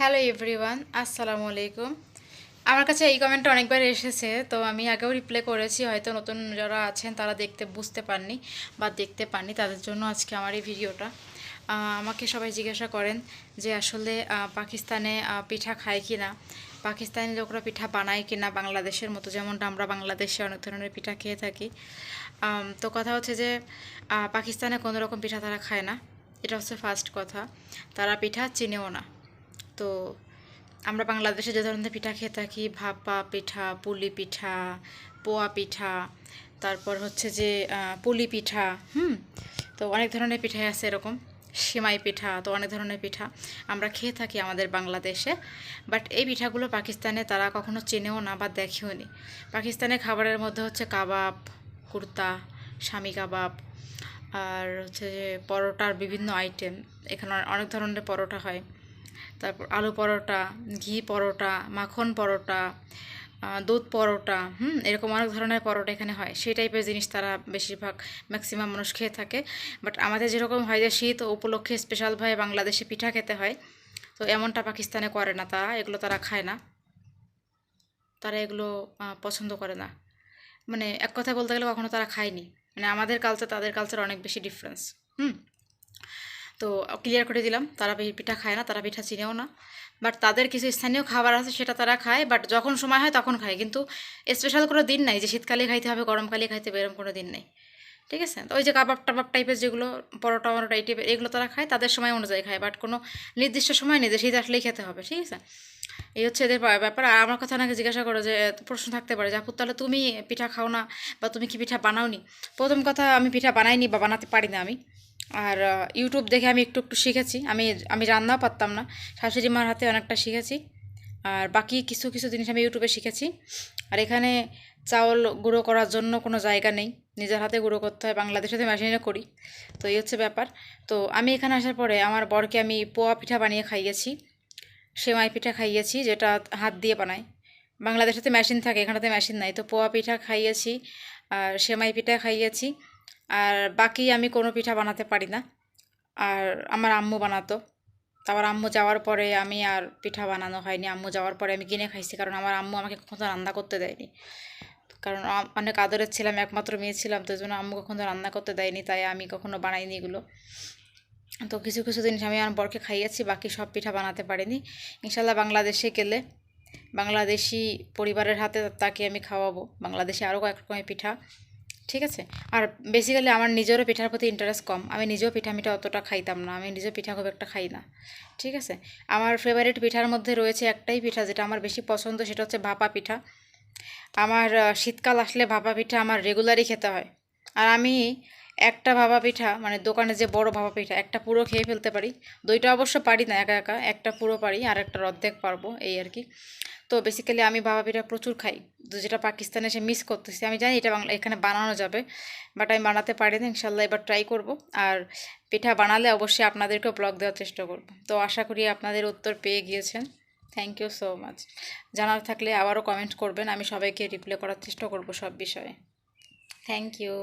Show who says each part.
Speaker 1: Hello everyone আসসালামু আলাইকুম আমার কাছে এই কমেন্টটা অনেকবার এসেছে, তো আমি আগেও রিপ্লাই করেছি, হয়তো নতুন যারা আছেন তারা দেখতে, বুঝতে পাননি বা দেখতে পাননি তাদের জন্য আজকে আমার এই ভিডিওটা আমাকে সবাই জিজ্ঞাসা করেন যে আসলে পাকিস্তানে পিঠা খায় কি না পাকিস্তানি লোকরা পিঠা বানায় কি না বাংলাদেশের মতো? যেমনটা আমরা বাংলাদেশে অনেক ধরনের পিঠা খেয়ে থাকি। তো কথা হচ্ছে যে পাকিস্তানে কোনো রকম পিঠা তারা খায় না। এটা হচ্ছে ফার্স্ট কথা। তারা পিঠা চিনেও না। তো আমরা বাংলাদেশে যে ধরনের পিঠা খেয়ে থাকি, ভাপা পিঠা, পুলি পিঠা, পোয়া পিঠা, তারপর হচ্ছে যে পুলি পিঠা, হুম? তো অনেক ধরনের পিঠাই আছে এরকম। সিমাই পিঠা, তো অনেক ধরনের পিঠা আমরা খেয়ে থাকি আমাদের বাংলাদেশে। বাট এই পিঠাগুলো পাকিস্তানে তারা কখনো চেনেও না বা দেখেও নি। পাকিস্তানের খাবারের মধ্যে হচ্ছে কাবাব, কুর্তা স্বামী কাবাব, আর হচ্ছে যে পরোটার বিভিন্ন আইটেম এখানে অনেক ধরনের পরোটা হয়। তারপর আলু পরোটা, ঘি পরোটা, মাখন পরোটা দুধ পরোটা, হুম, এরকম অনেক ধরনের পরোটা এখানে হয়। সেই টাইপের জিনিস তারা বেশিরভাগ ম্যাক্সিমাম মানুষ খেয়ে থাকে। বাট আমাদের যেরকম হয় যে শীত উপলক্ষে স্পেশালভাবে বাংলাদেশে পিঠা খেতে হয়, তো এমনটা পাকিস্তানে করে না তারা, এগুলো তারা খায় না। তারা এগুলো পছন্দ করে না। মানে এক কথা বলতে গেলে কখনো তারা খায়নি। মানে আমাদের কালচার তাদের কালচার অনেক বেশি ডিফারেন্স হুম। তো ক্লিয়ার করে দিলাম, তারা পিঠা খায় না, তারা পিঠা চিনেও না। বাট তাদের কিছু স্থানীয় খাবার আছে, সেটা তারা খায় বাট যখন সময় হয় তখন খায়। কিন্তু স্পেশাল কোনো দিন নাই যে শীতকালে খাইতে হবে, গরমকালে খাইতে হবে, এরকম কোনো দিন নেই। ঠিক আছে? তো ওই যে কাবাব টাবাব টাইপের যেগুলো, পরোটা মরোটা এই টাইপের এগুলো তারা খায়, তাদের সময় অনুযায়ী খায়। বাট কোনো নির্দিষ্ট সময় নেই যে শীত আসলেই খেতে হবে, ঠিক আছে? এই হচ্ছে এদের ব্যাপার- আর আমার কথা নাকি জিজ্ঞাসা করো যে প্রশ্ন থাকতে পারে যে, আপু, তাহলে তুমি পিঠা খাও না, বা তুমি কি পিঠা বানাওনি? প্রথম কথা, আমি পিঠা বানাইনি বা বানাতে পারি না আমি। আর ইউটিউব দেখে আমি একটু একটু শিখেছি। আমি আমি রান্নাও পারতাম না। শাশুড়ি মার হাতে অনেকটা শিখেছি। আর বাকি কিছু কিছু জিনিস আমি ইউটিউবে শিখেছি। আর এখানে চাউল গুঁড়ো করার জন্য কোনো জায়গা নেই। নিজের হাতে গুঁড়ো করতে হয় বাংলাদেশে তো মেশিনে করি। তো এই হচ্ছে ব্যাপার। তো আমি এখানে আসার পরে আমার বরকে আমি পোয়া পিঠা বানিয়ে খাইয়েছি। সেমাই পিঠা খাইয়েছি, যেটা হাত দিয়ে বানায়। বাংলাদেশেতে মেশিন থাকে এখানে এখানেতে মেশিন নাই। তো পোয়া পিঠা খাইয়েছি, আর সেমাই পিঠা খাইয়েছি। আর বাকি আমি কোনো পিঠা বানাতে পারি না। আর আমার আম্মু বানাতো। তারপর আম্মু যাওয়ার পরে আমি আর পিঠা বানানো হয়নি। আম্মু যাওয়ার পরে আমি কিনে খাইছি কারণ আমার আম্মু আমাকে কখনো রান্না করতে দেয়নি। কারণ অনেক আদরের ছিলাম, একমাত্র মেয়ে ছিলাম, তো জন্য আম্মু কখনো রান্না করতে দেয়নি, তাই আমি কখনো বানাইনি এগুলো। তো কিছু কিছু জিনিস আমি আমার বরকে খাইয়েছি, বাকি সব পিঠা বানাতে পারিনি। ইনশাল্লাহ বাংলাদেশে গেলে বাংলাদেশি পরিবারের হাতে তাকে আমি খাওয়াবো। বাংলাদেশে আরও কয়েক রকমের পিঠা। ঠিক আছে? আর বেসিক্যালি আমার নিজেরও পিঠার প্রতি ইন্টারেস্ট কম। আমি নিজেও পিঠা মিঠা অতটা খাইতাম না। আমি নিজেও পিঠা খুব একটা খাই না। ঠিক আছে? আমার ফেভারিট পিঠার মধ্যে রয়েছে একটাই পিঠা যেটা আমার বেশি পছন্দ, সেটা হচ্ছে ভাপা পিঠা। আমার শীতকাল আসলে ভাপা পিঠা আমার রেগুলারই খেতে হয়। আর আমি একটা ভাপা পিঠা মানে দোকানে যে বড় ভাপা পিঠা, একটা পুরো খেয়ে ফেলতে পারি। দুইটা অবশ্য পারি না একা একা, একটা পুরো পারি, আর একটা অর্ধেক পারব, এই আর কি। তো বেসিক্যালি আমি ভাপা পিঠা প্রচুর খাই। যেটা পাকিস্তানে এসে মিস করতেছি, আমি জানি এটা বাংলা, এখানে বানানো যাবে বাট আমি বানাতে পারি না ইনশাল্লাহ এবার ট্রাই করব। আর পিঠা বানালে অবশ্যই আপনাদেরকেও ব্লগ দেওয়ার চেষ্টা করব। তো আশা করি আপনাদের উত্তর পেয়ে গিয়েছেন। থ্যাংক ইউ সো মাচ জানার থাকলে আবারও কমেন্ট করবেন, আমি সবাইকে রিপ্লাই করার চেষ্টা করব সব বিষয়ে। Thank you